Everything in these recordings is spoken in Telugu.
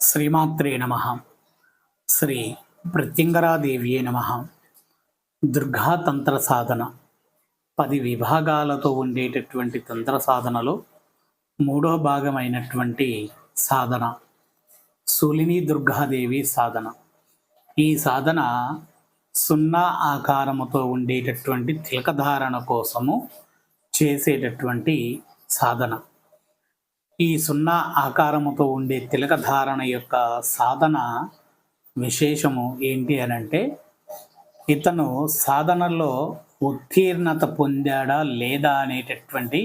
శ్రీమాత్రే నమ. శ్రీ ప్రత్యంగరాదేవియే నమ. దుర్గాతంత్ర సాధన పది విభాగాలతో ఉండేటటువంటి తంత్ర సాధనలో మూడో భాగమైనటువంటి సాధన. సూలిని దుర్గాదేవి సాధన. ఈ సాధన సున్నా ఆకారముతో ఉండేటటువంటి తిలకధారణ కోసము చేసేటటువంటి సాధన. ఈ సున్నా ఆకారముతో ఉండే తిలక ధారణ యొక్క సాధన విశేషము ఏంటి అని అంటే ఇతను సాధనలో ఉత్తీర్ణత పొందాడా లేదా అనేటటువంటి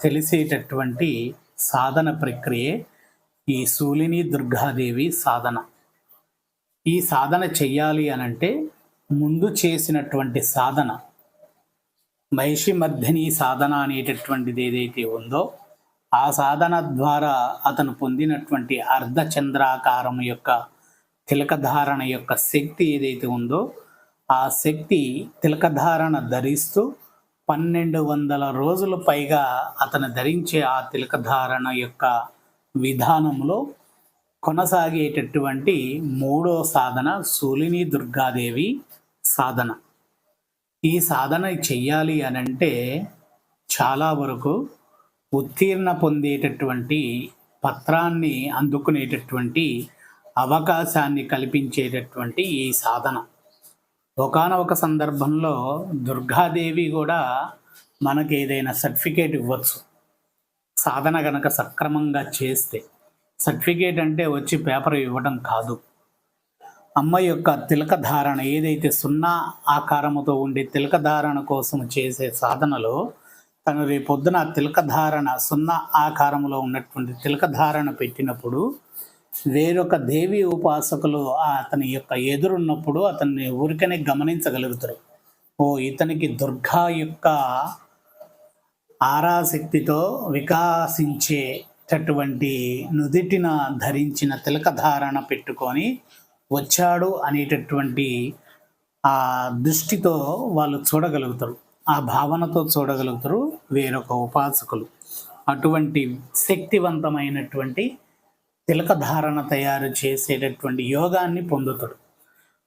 తెలిసేటటువంటి సాధన ప్రక్రియే ఈ సూలిని దుర్గాదేవి సాధన. ఈ సాధన చెయ్యాలి అనంటే ముందు చేసినటువంటి సాధన మహిషి మధ్యని సాధన అనేటటువంటిది ఏదైతే ఉందో ఆ సాధన ద్వారా అతను పొందినటువంటి అర్ధచంద్రాకారం యొక్క తిలకధారణ యొక్క శక్తి ఏదైతే ఉందో ఆ శక్తి తిలకధారణ ధరిస్తూ పన్నెండు వందల రోజులు పైగా అతను ధరించే ఆ తిలకధారణ యొక్క విధానంలో కొనసాగేటటువంటి మూడో సాధన సూలిని దుర్గాదేవి సాధన. ఈ సాధన చెయ్యాలి అనంటే చాలా వరకు ఉత్తీర్ణ పొందేటటువంటి పత్రాన్ని అందుకునేటటువంటి అవకాశాన్ని కల్పించేటటువంటి ఈ సాధన. ఒకనొక సందర్భంలో దుర్గాదేవి కూడా మనకి ఏదైనా సర్టిఫికేట్ ఇవ్వచ్చు. సాధన గనక సక్రమంగా చేస్తే సర్టిఫికేట్ అంటే వచ్చి పేపర్ ఇవ్వడం కాదు. అమ్మ యొక్క తిలక ధారణ ఏదైతే సున్నా ఆకారముతో ఉండే తిలక ధారణ కోసం చేసే సాధనలో తను రేపొద్దున తిలకధారణ సున్నా ఆకారంలో ఉన్నటువంటి తిలకధారణ పెట్టినప్పుడు వేరొక దేవి ఉపాసకులు అతని యొక్క ఎదురున్నప్పుడు అతన్ని ఊరికనే గమనించగలుగుతారు. ఓ ఇతనికి దుర్గా యొక్క ఆరాశక్తితో వికాసించేటటువంటి నుదిటిన ధరించిన తిలకధారణ పెట్టుకొని వచ్చాడు అనేటటువంటి ఆ దృష్టితో వాళ్ళు చూడగలుగుతారు. ఆ భావనతో చూడగలుగుతారు. వేరొక ఉపాసకులు. అటువంటి శక్తివంతమైనటువంటి తిలకధారణ తయారు చేసేటటువంటి యోగాన్ని పొందుతాడు.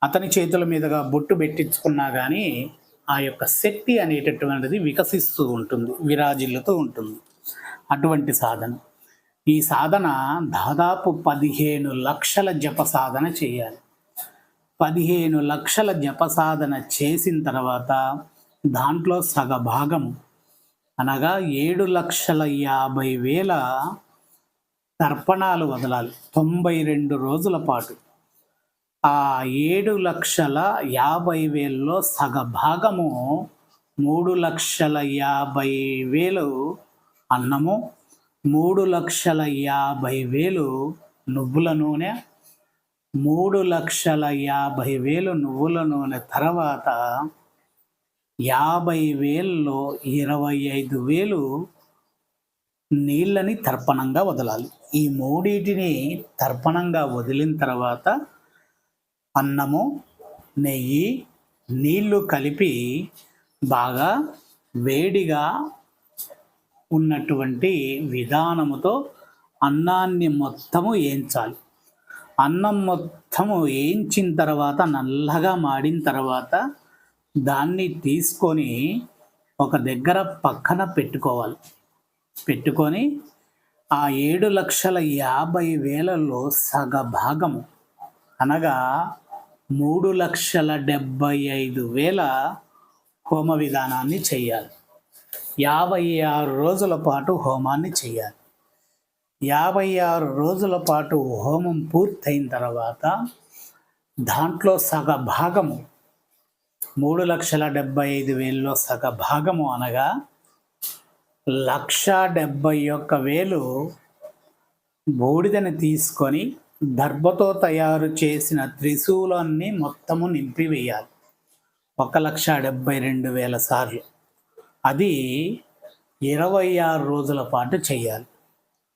అతని చేతుల మీదుగా బొట్టు పెట్టించుకున్నా కానీ ఆ యొక్క శక్తి అనేటటువంటిది వికసిస్తూ ఉంటుంది విరాజిల్లుతూ ఉంటుంది. అటువంటి సాధన. ఈ సాధన దాదాపు పదిహేను లక్షల జప సాధన చేయాలి. పదిహేను లక్షల జప సాధన చేసిన తర్వాత దాంట్లో సగ భాగం అనగా ఏడు లక్షల యాభై వేల తర్పణాలు వదలాలి. తొంభై రెండు రోజుల పాటు. ఆ ఏడు లక్షల యాభై వేలలో సగ భాగము మూడు లక్షల యాభై వేలు అన్నము మూడు లక్షల యాభై వేలు నువ్వుల నూనె మూడు లక్షల యాభై వేలు నువ్వుల నూనె తర్వాత యాభై వేలలో ఇరవై ఐదు వేలు నీళ్ళని తర్పణంగా వదలాలి. ఈ మూడింటిని తర్పణంగా వదిలిన తర్వాత అన్నము నెయ్యి నీళ్ళు కలిపి బాగా వేడిగా ఉన్నటువంటి విధానముతో అన్నాన్ని మొత్తము వేయించాలి అన్నం మొత్తము వేయించిన తర్వాత నల్లగా మాడిన తర్వాత దాన్ని తీసుకొని ఒక దగ్గర పక్కన పెట్టుకోవాలి. పెట్టుకొని ఆ ఏడు లక్షల యాభై వేలలో సగ భాగము అనగా మూడు లక్షల డెబ్బై ఐదు వేల హోమ విధానాన్ని చేయాలి. యాభై ఆరు రోజుల పాటు హోమాన్ని చేయాలి. యాభై ఆరు రోజుల పాటు హోమం పూర్తయిన తర్వాత దాంట్లో సగ భాగము మూడు లక్షల డెబ్బై ఐదు వేల్లో సగ భాగము అనగా లక్ష డెబ్బై ఒక్క వేలు బూడిదని తీసుకొని దర్భతో తయారు చేసిన త్రిశూలాన్ని మొత్తము నింపివేయాలి. ఒక లక్ష డెబ్బై రెండు వేల సార్లు. అది ఇరవై ఆరు రోజుల పాటు చేయాలి.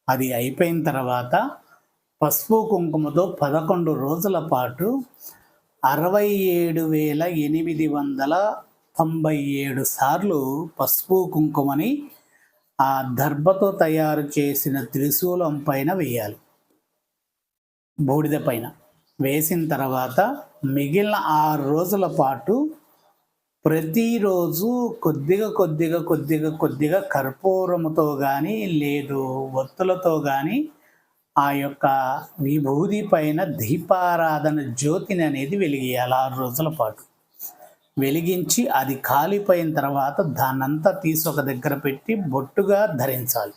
అది అయిపోయిన తర్వాత పసుపు కుంకుమతో పదకొండు రోజుల పాటు అరవై ఏడు వేల ఎనిమిది వందల తొంభై ఏడు సార్లు పసుపు కుంకుమని ఆ దర్భతో తయారు చేసిన త్రిశూలం పైన వేయాలి. బూడిద పైన. వేసిన తర్వాత మిగిలిన ఆరు రోజుల పాటు ప్రతిరోజు కొద్దిగా కొద్దిగా కొద్దిగా కొద్దిగా కర్పూరముతో కానీ లేదు ఒత్తులతో కానీ ఆ యొక్క విభూది పైన దీపారాధన జ్యోతిని అనేది వెలిగియాలి ఆరు రోజుల పాటు. వెలిగించి అది కాలిపోయిన తర్వాత దాన్నంతా తీసి ఒక దగ్గర పెట్టి బొట్టుగా ధరించాలి.